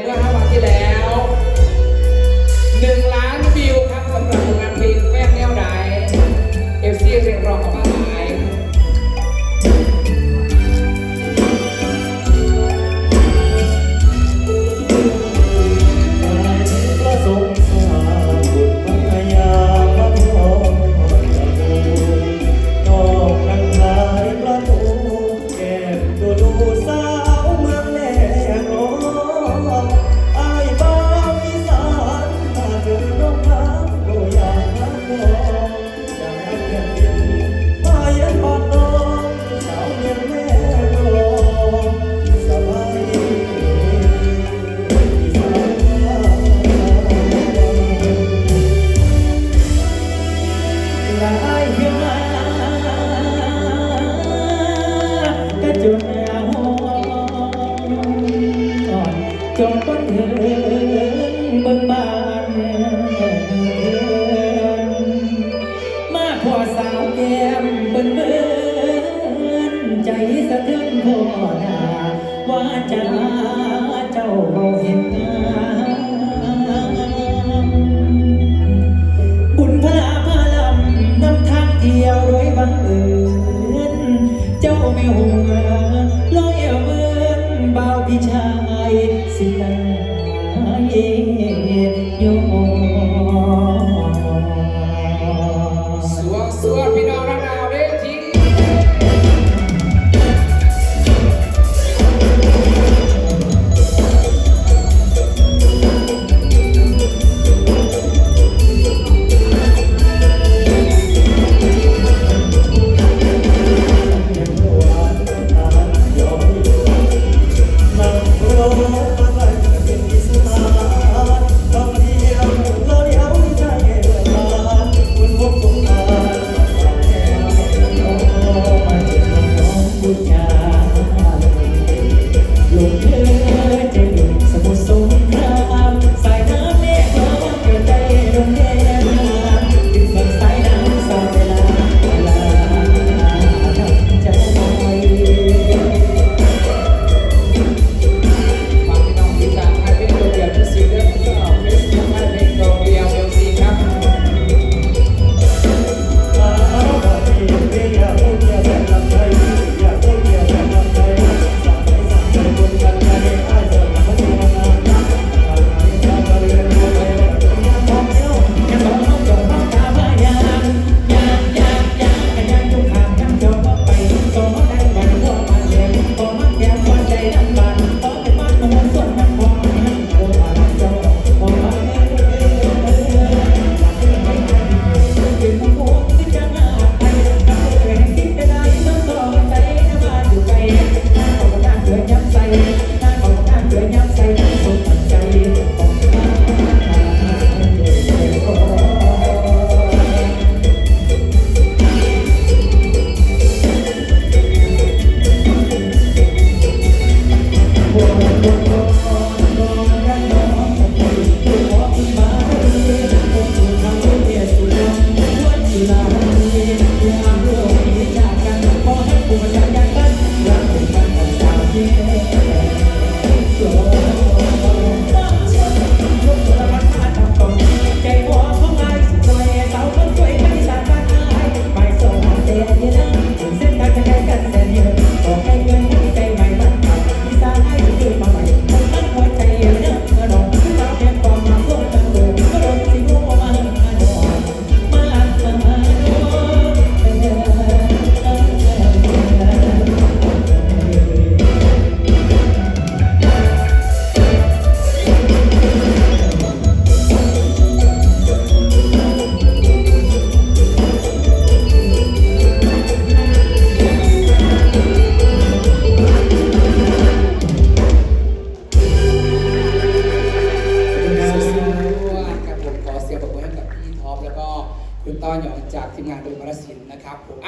เมื่อ5วันที่แล้ว1ล้านวิวครับสำหรับ จนแล้วจงต้นเถินเบิ่งบานมาพอสาวแก้มเบิ่นเบิ่นใจสะเทือนพอหนาว่าจะเจ้าเบาเห็นหนบุญพระพาลำนำทางเที่ยวโดยบังเอิญ Tá bom.